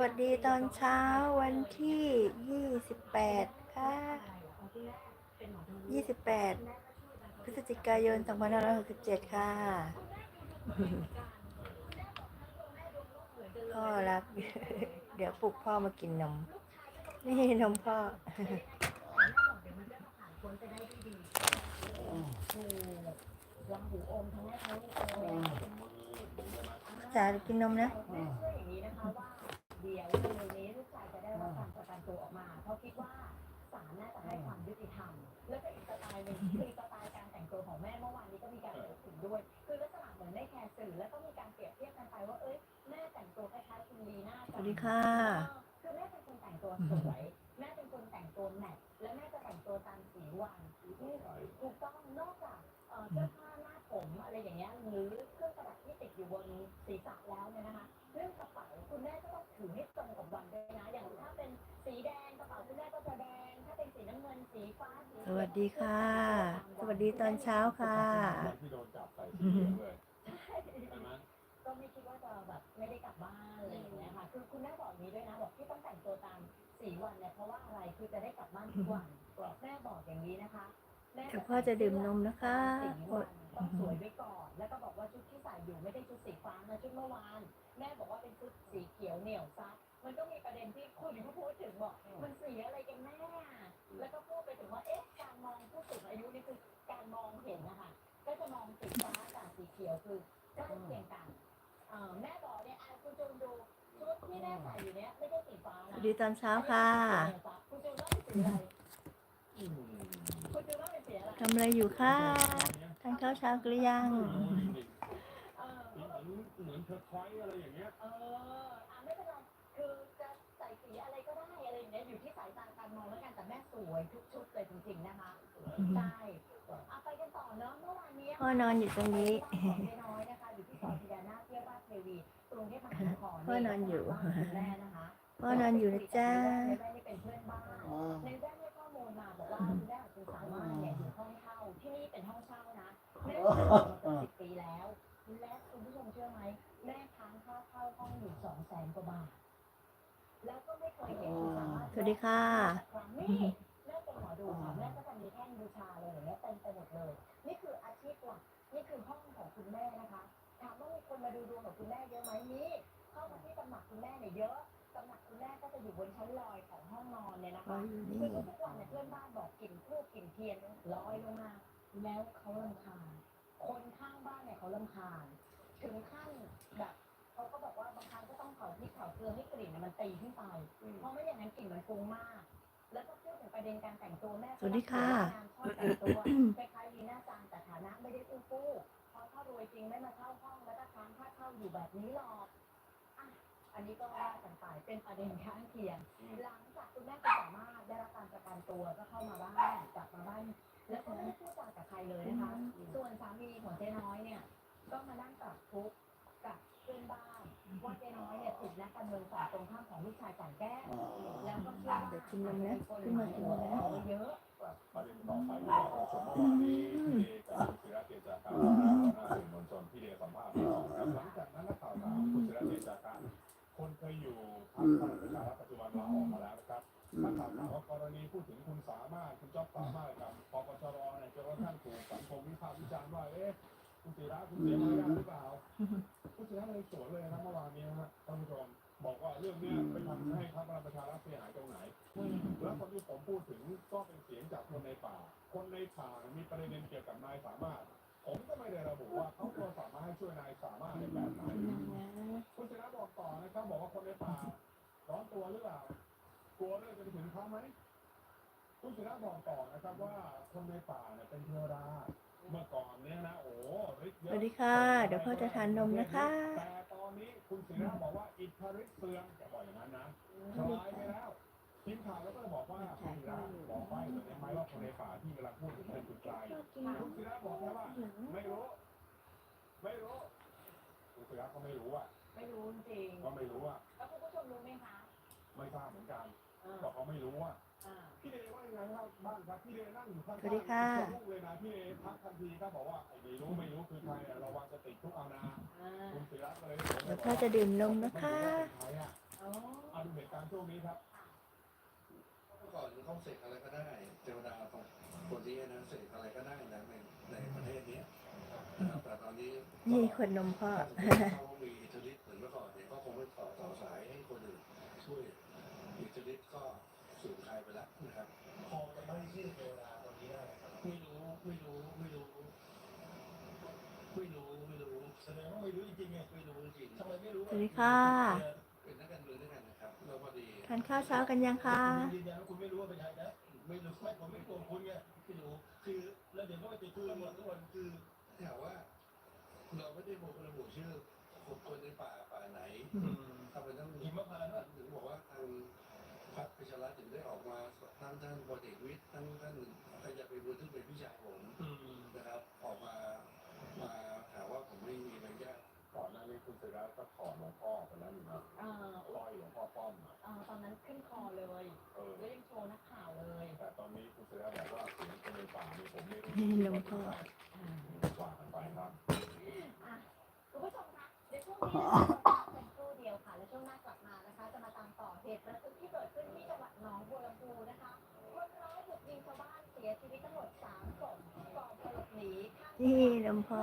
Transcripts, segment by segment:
วัสดีตอนเช้าวันที่28ค่ะ28พฤศจิกายน2567ค่ะพ่อรักเดี๋ยวปลุกพ่อมากินนม นี่นมพ่อจ๋ากินนมนะ ดถึงด้วย คือลักษณะเหมือนไม่แคร์สื่อแล้วก็มีการเปรียบเทียบกันไปว่าเอ้ยแม่แต่งตัวคล้ายๆคุณลีน่าสวัสดีค่ะคือแม่เป็นคนแต่งตัวสวยแม่เป็นคนแต่งตัวแมทและแม่จะแต่งตัวตามสีวันถูกต้องนอกจากเอ่อเสื้อผ้าหน้าผมอะไรอย่างเงี้ยหรือเครื่องประดับที่ติดอยู่บนศีรษะแล้วเนี่ยนะคะเรื่องกระเป๋าคุณแม่ก็ต้องถือให้ตรงกับวันด้วยนะอย่างถ้าเป็นสีแดงกระเป๋าคุณแม่ก็จะแดงถ้าเป็นสีน้ำเงินสีฟ้าสีสวัสดีค่ะ สวัสดีตอนเช้าค่ะวัน ที่โดนจับใส่สีเหลืองเลยใช่ไหมก็ไม่คิดว่าจะแบบไม่ได้กลับบ้านอะไรอย่างเงี้ยค่ะ คือคุณแม่บอกอย่างนี้ด้วยนะบอกที่ต้องแต่งตัวตามสีวันเนี่ยเพราะว่าอะไรคือจะได้กลับบ้านทุกวันแม่บอกอย่างนี้นะคะแม่เดี๋ยวพ่อจะดื่มนมนะคะสีวันต้องสวยไว้ก่อน แล้วก็บอกว่าชุดที่ใส่อยู่ไม่ได้ชุดสีฟ้านะชุดเมื่อวานแม่บอกว่าเป็นชุดสีเขียวเหนียวซับมันก็มีประเด็นที่คนเขาพูดถึงบอกมันสีอะไรกันแน่อะแล้วก็พูดไปถึงว่าเอ๊ะการมองผู้สูงอายุนี่คือการมองเห็นนะคะ ก็จะมองสีฟ้ากับสีเขียวคือใกล้เคียงกันเอ่อแม่บอกเนี่ยอะคุณจูนดูชุดที่แม่ใส่อยู่เนี้ยไม่ใช่สีฟ้าสนะวัสดีตอนเช้าค่ะคุณจูนว่าเป็นสีอะไรอืมคุณจูนว่าเป็นสีอะไรทำอะไรอยู่คะทานข้าวเช้ากันหรือยังเออเหมือนเหมือนเธอคอยอะไรอย่างเงี้ยเอออะไม่เป็นไรคือจะใส่สีอะไรก็ได้อะไรอย่างเงี้ยอยู่ที่สายตาการมองแล้วกันแต่แม่สวยทุกชุดเลยจริงๆนะคะใช่ เอาไปกันต่อเนาะเมื่อวานนี้พ่อนอนอยู่ตรงนี้ของเจ๊น้อยนะคะอยู่ที่ซอยพญานาคเที่ยวราชเทวีกรุงเทพมหานครพ่อนอนอยู่บ้านคุณแม่นะคะพ่อนอนอยู่นะจ๊ะในแม่นี่เป็นเพื่อนบ้านในแม่ให้ข้อมูลมาบอกว่าคุณแม่ของคุณสามารถเนี่ยอยู่ห้องเช่าที่นี่เป็นห้องเช่านะแม่อยู่มาเกือบสิบปีแล้ว และคุณผู้ชมเชื่อไหมแม่ค้างค่าเข้าห้องอยู่สองแสนกว่าบาทแล้วก็ไม่เคยเห็นคุณสามารถสวัสดีค่ะครั้งนี้แม่เป็นหมอดูค่ะ บูชาอะไรอย่างเงี้ยเต็มไปหมดเลย นี่คืออาชีพหลักนี่คือห้องของคุณแม่นะคะถามว่ามีคนมาดูดวงกับคุณแม่เยอะไหมมีเข้ามาที่ตำหนักคุณแม่เนี่ยเยอะตำหนักคุณแม่ก็จะอยู่บนชั้นลอยของห้องนอนเนี่ยนะพ่อคะอยู่คือนี่ทุกวันเนี่ยเพื่อนบ้านบอกกลิ่นทูบกลิ่นเทียนลอยลงมาแล้วเขาลำคาญคนข้างบ้านเนี่ยเขาลำคาญถึงขั้นแบบเขาก็บอกว่าบางครั้งก็ต้องเผาพริกเผาเกลือให้กลิ่นเนี่ยมันตีขึ้นไปเพราะไม่อย่างนั้นกลิ่นมันฟุ้งมาก แล้วก็พูดถึงประเด็นการแต่งตัวแม่สวัสดีค่ะงานชอบแต่งตัวคล้ายๆลีน่าจังแต่ฐานะไม่ได้อู้ฟู่เพราะถ้ารวยจริงไม่มาเช่าห้องแล้วก็ค้างค่าเช่าอยู่แบบนี้หรอกอะอันนี้ก็ว่ากันไปเป็นประเด็นข้างเคียง หลังจากคุณแม่คุณสามารถได้รับการประกันตัวก็เข้ามาบ้านกลับมาบ้านแล้วก็ไม่ได้พูดจากับใครเลยนะคะ ส่วนสามีของเจ๊น้อยเนี่ย ก็มานั่งปรับทุกข์กับเพื่อนบ้าน ว่าเจ๊น้อยเนี่ยถูกนักการเมืองฝ่ายตรงข้ามของลูกชายกลันแกล้งแล้วก็เชื่อว่าเดี๋ยวกินนมนะขึ้นมากินนมนะเยอะประเด็นต่อไปที่เราชมเมื่อวานนี้พี่เดชกับคุณศิระเจจาการหัวหน้าสื่อมวลชนพี่เดชสัมภาษณ์เราครับหลังจากนั้นนักข่าวถามคุณศิระเจจาการคนเคยอยู่พรรคพลังประชารัฐปัจจุบันลาออกมาแล้วนะครับนักข่าวถามว่ากรณีพูดถึงคุณสามารถคุณจ๊อบสามารถกับปปชรเนี่ยจนกระทั่งถูกสังคมวิพากษ์วิจารณ์ว่าเอ๊ะ คุณศิระคุณเสียมารยาทหรือเปล่าผู้เสียหายเลยสวนเลยนะเมื่อวานนี้นะฮะท่านผู้ชมบอกว่าเรื่องเนี้ยไปทำให้พรรคพลังประชารัฐเสียหายตรงไหนแล้วคนที่ผมพูดถึงก็เป็นเสียงจากคนในป่า คนในป่ามีประเด็นเกี่ยวกับนายสามารถ ผมก็ไม่ได้ระบุว่าเขาโทรศัพท์มาให้ช่วยนายสามารถในแบบไหนคุณชนะบอกต่อนะครับบอกว่าคนในป่าร้อนตัวหรือเปล่ากลัวเรื่องจะไปถึงเขาไหมคุณชนะบอกต่อนะครับว่าคนในป่าเนี่ยเป็นเทวดาเมื่อก่อนเนี่ยนะโอ้ ดีค่ะ เดี๋ยวพ่อจะทานนมนะคะแต่ตอนนี้คุณศิระบอกว่าอิทธิฤทธิ์เสื่อมแกบอกอย่างนั้นนะทลายไปแล้วทีมข่าวแล้วก็เลยบอกว่าคุณศิระบอกไปเลยได้ไหมว่าคนในป่าที่กำลังพูดถึงเป็นคุณไกลคุณศิระบอกแค่ว่า ไม่รู้ ไม่รู้คุณศิระก็ไม่รู้อะไม่รู้จริงก็ไม่รู้อะแล้วคุณผู้ชมรู้ไหมคะ ไม่ทราบเหมือนกันอ่าบอกเขาไม่รู้อะ สวัสดีค่ะลูกเลยนะพี่เดทักทันทีก็บอกว่าไอ้ไม่รู้ไม่รู้คือใครอะระวังจะติดคุกเอานะอ่าคุณศิระก็เลยเดี๋ยวพ่อจะดื่มนมนะคะอ๋อช่วงนี้ครับเมื่อก่อนเขาเสกอะไรก็ได้เทวดาของคนนี้นะเสกอะไรก็ได้นะในในประเทศเนี้ยนะครับแต่ตอนนี้นี่คนนมพ่อเขามีอิทธิฤทธิ์เหมือนเมื่อก่อนเนี่ยก็คงไม่ต่อต่อสายให้คนอื่นช่วยอิทธิฤทธิ์ก็ นะครับพอจะไม่ชื่อเทวดาคนนี้ได้ครับไม่รู้ไม่รู้ไม่รู้ไม่รู้ไม่รู้แสดงว่าไม่รู้จริงๆไงไม่รู้จริงทำไมไม่รู้สวัสดีค่ะเป็นนักการเมืองด้วยกันนะครับแล้วพอดีทานข้าวเช้ากันยังคะณยืนยันว่าคุณไม่รู้ว่าเป็นใครนะไม่รู้ไม่ผมไม่โกงคุณไงไม่รู้คือแล้วเดี๋ยวก็ไปติดคุกตำรวจทุกคนคือถามว่า เราไม่ได้บอกระบุชื่อคนในป่าป่าไหนทำไมต้องหิมพานต์ว่าถึงบอกว่าทาง พรรคประชารัฐถึงได้ออกมาทั้งท่านพลเอกวิทย์ทั้งท่านขยับไปบุญซึ่งเป็นพี่ชายผมนะครับ ออกมามาหาว่าผมไม่มีใบอนุญาตก่อนหน้านี้คุณศิระก็ถอนหลวงพ่อไปแล้วนี่นะเอ่อลอยหลวงพ่อป้อมอะเอ่อตอนนั้นขึ้นคอเลยเออแล้วยังโชว์นักข่าวเลย แต่ตอนนี้คุณศิระบอกว่าเสียงคนในป่านี่ผมไม่รู้นี่หลวงพ่อว่ากันไปครับอะคุณผู้ชมคะในช่วงนี้นะคะเป็นครู่เดียวค่ะ และช่วงหน้ากลับมานะคะ จะมาตามต่อเหตุระทึกที่เกิด สียชีวิตทั้งหมดสามศพก่อนจะหลบหนีข้ามนี่หลวงพ่อ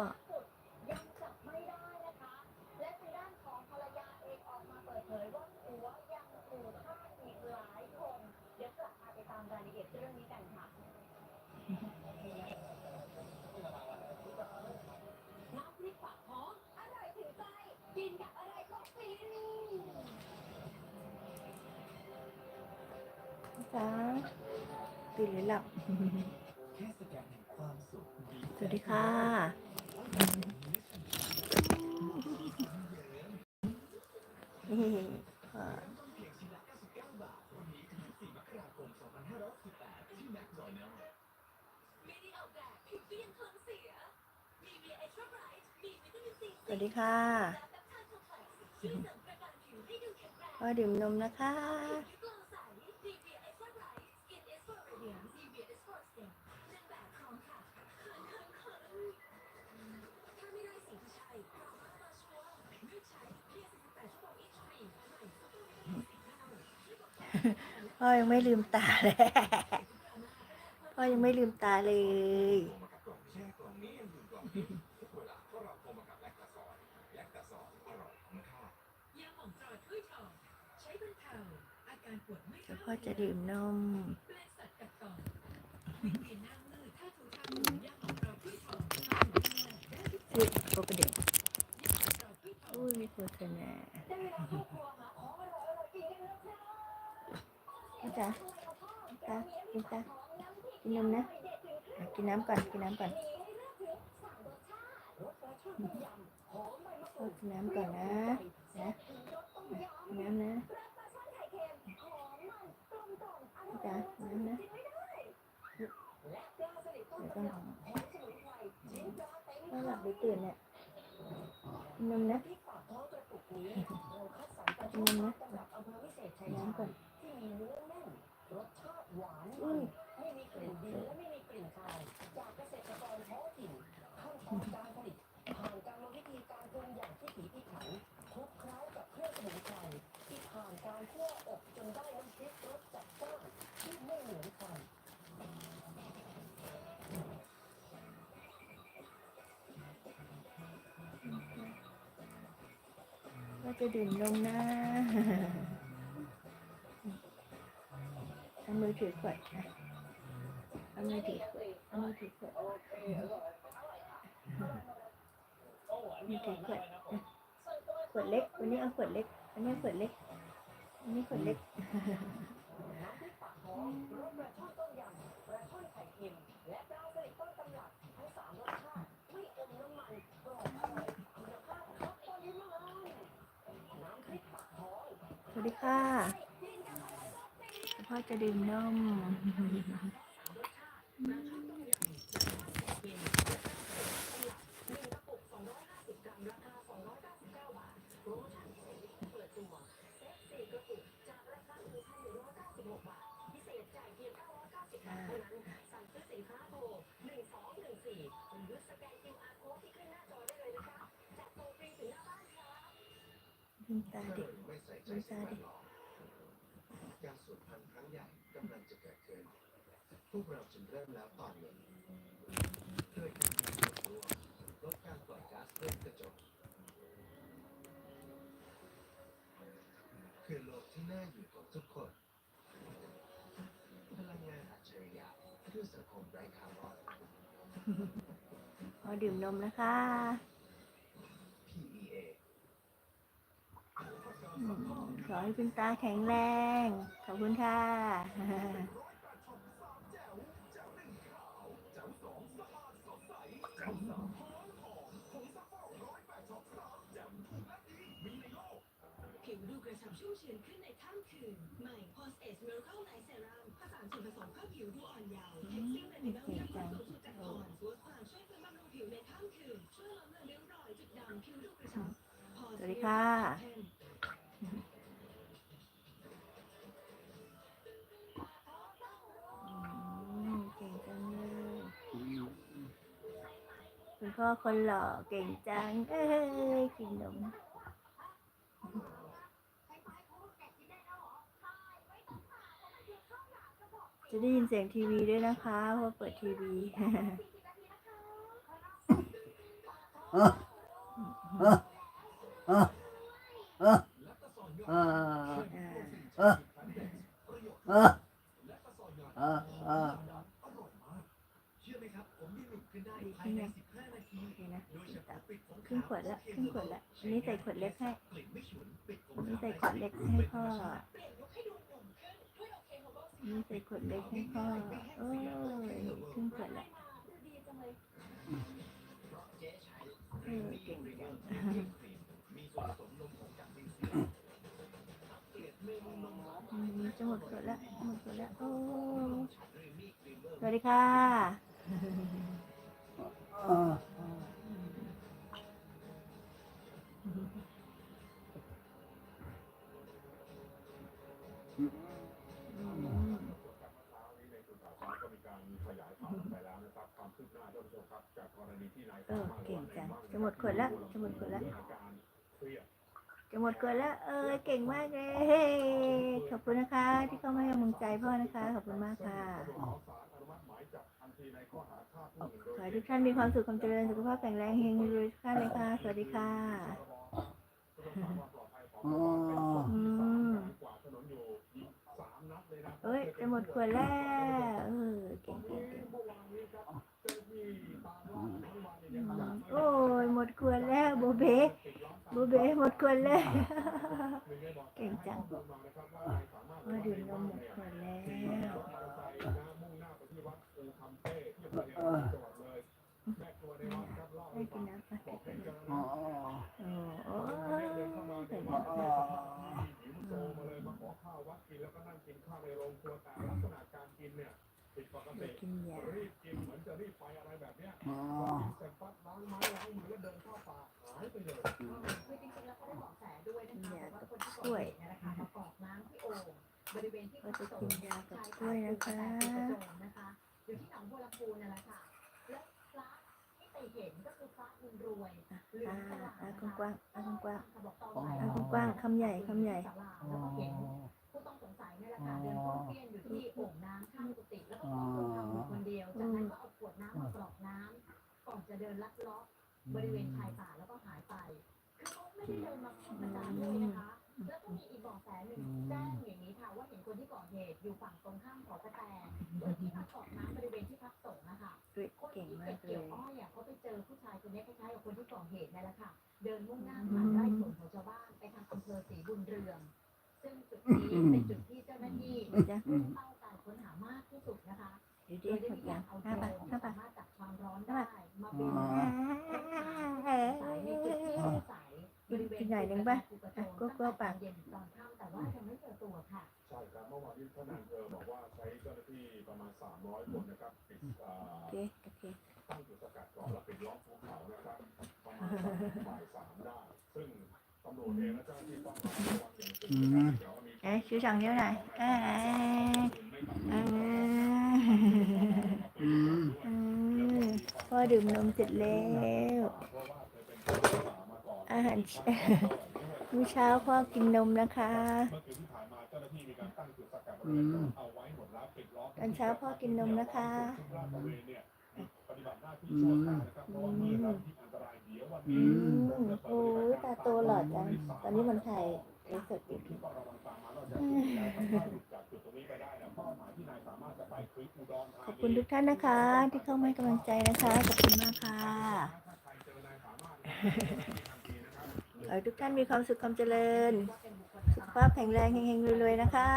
ยังจับไม่ได้นะคะ และทางด้านของภรรยาเองออกมาเปิดเผยว่าผัวยังถูกฆ่าอีกหลายคน เดี๋ยวกลับมาไปตามรายละเอียดเรื่องนี้กันค่ะ น้ำพริกปากท้องอร่อยถึงใจ กินกับอะไรก็ฟินจ้า ตื่นหรือหลับเทศกาลแห่งความสุขดีสวัสดีค่ะนี่พ่อเพียงชิ้นละ99บาท พ่อยังไม่ลืมตาเลยพ่อยังไม่ลืมตาเลยเจ้ายาหม่องตราถ้วยทองใช้บรรเทาอาการปวดเมื่อยเดี๋ยวพ่อจะดื่มนมปลงสัตว์กัดต่อวิงเวียนหน้ามืดถ้าถูทางหมุนยาหม่องตราถ้วยทนง่ายได้ทุกชื่อโปกระเด็นยาหม่องตราถ้วยทองอุ้ยมีโฆษณา จ๋าตากินตากินนมนะ กินน้ำก่อน กินน้ำก่อนกินน้ำก่อนนะ นะกินน้ำนะจ้ะน้ำนะกินไม่ได้และปลาสลิดต้มเดี๋ยวต้องยำหอมสมุนไพรชิ้นปลาเต็มพ่อหลับหรือตื่นเนี่ยกินนมนะกท้องกระปุกนี้เราคัดสรรปลาช่อนต จะดื่มนมนะเอามือถือขวดนะเอามือถือขวดเอามือถือขวดมือถือขวดขวดเล็ก วันนี้เอาขวดเล็ก อันนี้ขวดเล็ก อันนี้ขวดเล็ก สวัสดีค่ะพ่อจะดื่มนมหนึ่งกระปุก250กรัมราคา299บาโปรโมชั่นพิเศษที่เปิดตัวเซ็ตสี่กระปุกจากราคา1,196บาทพิเศษจ่ายเพียง990บาทเท่านั้นสั่งซื้อสินค้าโทร1214หรือสแกน QR code ที่ขึ้นหน้าจอได้เลยนะคะจัดส่ง ฟรีถึงหน้าบ้านค่ะลืมตาเด็กไม่ใส่ใจลืมตาสิ่งแวเด็กดล้อมำลังจะเกิดขึ้นพวกเราจึงเริ่มแล้วตอนนี้โดยการมีส่วนร่วมลดการปล่อยก๊าซเรือนกระจกคือโลกที่น่าอยู่ของทุกคน พลังงานอัจฉริยะเพื่อสังคมไร้คาร์บอนพอดื่มนมนะคะ PEA อืม ขอให้คุณตาแข็งแรง ขอบคุณค่ะ ผิวดูกระชับชุ่มชื้นขึ้นในค่ำคืน ใหม่ Pose Age Miracle Night Serum ผสานส่วนผสมเพื่อผิวดูอ่อนเยาว์ Texture Retinol ยังคงสูงสุดจากอ่อนลดความช่วยฟื้นบำรุงผิวในค่ำคืน ช่วยลดเลือนริ้วรอยจุดด่างผิวดูกระชับสวัสดีค่ะ พ่อคนหล่อเก่งจัง เอ้ยกินนมจะได้ยินเสียงทีวีด้วยนะคะเพราะเปิดทีวีและก็ซอยยอดอ่าอร่อยมากเชื่อไหมครับผมยืนหนึ่งขึ้นได้ภายใน15 ครึ่งขวดละครึ่งขวดละอันนี้ใส่ขวดเล็กให้กลิ่นไม่ฉุนปิดผมอันนี้ใส่ขวดเล็กให้พ่อนี่ให้ดูหนุ่มขึ้นด้วยโอเคโฮโบอันนี้ใส่ขวดเล็กให้พ่อโอ้ยครึ่งขวดละเออเก่งจังมีส่วนผสมนมขอจมิวเซียมเกลียดเมนูนมหอมอืมจะหมดขวดละหมดขวดละโอ้สวัสดีค่ะ วออกไปแล้วนะครับความคืบหน้าท่านผู้ชมครับจากกรณีที่นายเออเก่งจังจะหมดขวดละจะหมดขวดละจะหมดขวดละเออเก่งมากเลยเฮ้ขอบคุณนะคะ ที่เข้ามาให้กำลังใจพ่อนะคะ ขอบคุณมากค่ะขอในข้อหาฆ่าผู้อื่นโดยขอให้ทุกท่านมีความสุขความเจริญสุขภาพแข็งแรงเฮงรวยทุกท่านเลยค่ะ สวัสดีค่ะ อืม กว่าถนนอยู่ยิงสามนัดเลยนะ เอ้ย จะหมดขวดแล้วเออเก่งเก่งเก่งเมื่อวานนี้คน้าที่ตามล่าทั้งวันเลยอืนะครับมโอ้ยหมดขวดแล้วโบเบโบเบหมดขวดแล้วเก่งจังว่าดื่มนมหมดขวดแล้วได้กินน้ำปะได้กินน้ำปะโอ้โอ้ยใส่น้ำปะ โตมาเลยมาขอข้าววัดกินแล้วก็นั่งกินข้าวในโรงครัวแต่ลักษณะการกินเนี่ยผิดปกติรีบกินเหมือนจะรีบไปอะไรแบบเนี้ยพอกินเสร็จปั๊บล้างไม้ล้างมือแล้วเดินเข้าป่าหายไปเลยคือจริงๆแล้วก็ได้บาะแสด้วยนะคะว่าคนที่ก่อเหตุเนี่ยนะคะมากรอกน้ำที่โอ่งบริเวณที่ก็จะกินยากับกล้วยนะคะนะคะอยู่ที่หนองบัวลำพูนั่นแหละค่ะแล้วพระที่ไปเห็นก็คือพระบุญรวยเหลืออ่างสว่างอ่านะคะกว้างอ่ากว้างค่ะบอกตอนบ่ายๆอ่ากว้างคำใหญ่คำใหญ่ แล้วก็เห็นผู้ต้องสงสัยเนี่ยแหละค่ะเดินป้วนเปี้ยนอยู่ที่โอ่งน้ำข้างกุฏิแล้วก็พูดคำอยู่คนเดียว จากนั้นก็เอาขวดน้ำมากรอกน้ำก่อนจะเดินลัดเลาะบริเวณ นี้เป็นจุดที่เจ้าหน้าที่จะเป้าการค้นหามากที่สุดนะคะเดี๋ยวโดดิยหมได้มีการเอาโดรห้านปะห้าปะสามารถจับความร้อนได้มาบินอ่าสายในจุดที่สงสัยบริเวณกินหนหนึ่งปะอะก็กลัวปาก เย็นตอนค่ำแต่ว่ายังไม่เจอตัวค่ะ ใช่ครับเมื่อวานนี้ท่านนายอำเภอบอกว่าใช้เจ้าหน้าที่ประมาณ 300 คนนะครับปิดอ่โอเคโอเคตั้งจุดสกัดก่อนแล้วปิดล้อมภูเขานะครับประมาณบ่ายสามได้ ซึ่งตำรวจเองและเจ้าหน้าที่ต้องระวังอย่างสูงนะครับเดี๋ยว เอ๊ะชูสองนิ้วหน่อยอ่าอ่าอืมพ่อดื่มนมเสร็จแล้วอาหารเช้ามื้อเช้าพ่อกินนมนะคะเมื่อคืนที่ผ่านมาเจ้าหน้าที่มีการตั้งจุดสกัดบริเวณเอนเช้าพ่อกินนมนะคะลาดตระเวนเนี่ยปฏิบัติหน้าที่ชั่วคราวนะครับเพราะว่าเมื่อรับที่อันตรายเดี๋ยววันอืนี้มโอ้ยตาโตหล่อจังตอนนี้มันถ่ายไลฟ์สดอยู่ที่ระวังตามมาเราจะถึงแล้วถ้าหลุดจากจุด ขอบคุณทุกท่านนะคะ ที่เข้ามาให้กำลังใจนะคะขอบคุณมากค่ะขอให้ทุกท่านมีความสุขความเจริญ สุขภาพแข็งแรงเฮงๆรวยๆนะคะ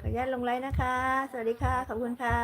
ขออนุญาตลงไลน์นะคะ สวัสดีค่ะ ขอบคุณค่ะ